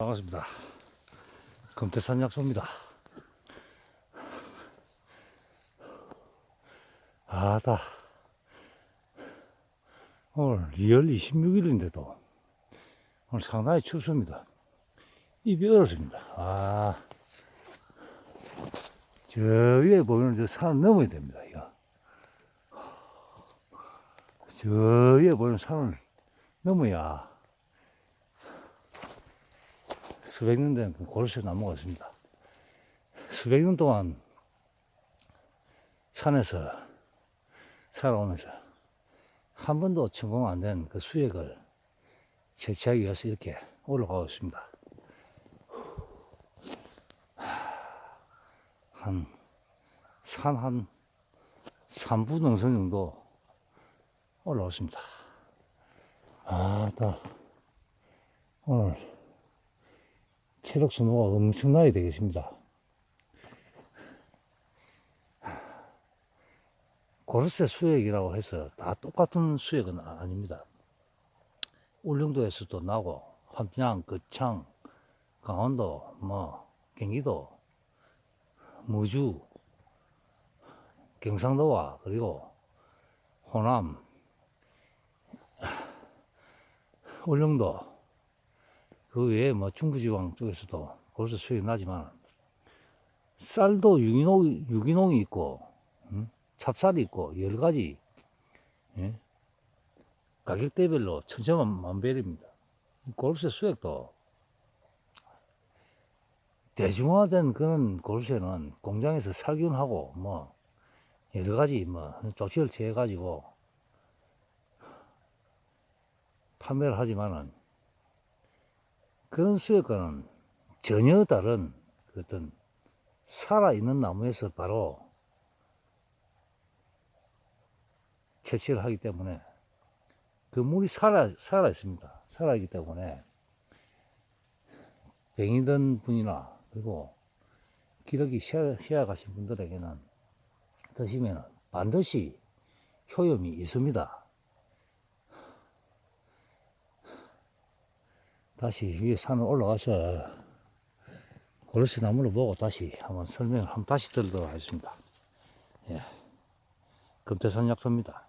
반갑습니다. 금태산 약소입니다. 아다. 오늘 2월 26일인데도 오늘 상당히 춥습니다. 입이 얼었습니다. 아. 저 위에 보이는 저 산을 넘어야 됩니다. 이거. 저 위에 보이는 산을 넘어야 수백 년 된 고르쇠 나무가 있습니다. 수백 년 동안 산에서 살아오면서 한 번도成공 안 된 그 수액을 채취하기 위해서 이렇게 올라가고 있습니다. 한, 산 한 3부 능선 정도 올라왔습니다. 아, 다 오늘 체력 소모가 엄청나게 되겠습니다. 고르쇠 수액이라고 해서 다 똑같은 수액은 아닙니다. 울릉도에서도 나고 함양, 거창, 강원도, 뭐 경기도, 무주, 경상도와 그리고 호남, 울릉도 그 외에 뭐 중부지방 쪽에서도 고르쇠 수익이 나지만 쌀도 유기농, 유기농이 있고 음? 찹쌀이 있고 여러 가지 예? 가격대별로 천차만별입니다. 고르쇠 수액도 대중화된 그런 고르쇠는 공장에서 살균하고 뭐 여러 가지 뭐 조치를 취해 가지고 판매를 하지만은 그런 수액과는 전혀 다른 그 어떤 살아있는 나무에서 바로 채취를 하기 때문에 그 물이 살아, 살아 있습니다. 살아 있기 때문에 병이든 분이나 그리고 기러기 가신 분들에게는 드시면 반드시 효염이 있습니다. 다시 위에 산을 올라가서 고르쇠 나무를 보고 다시 한번 설명을 한번 다시 드리도록 하겠습니다. 예. 금태산 약소입니다.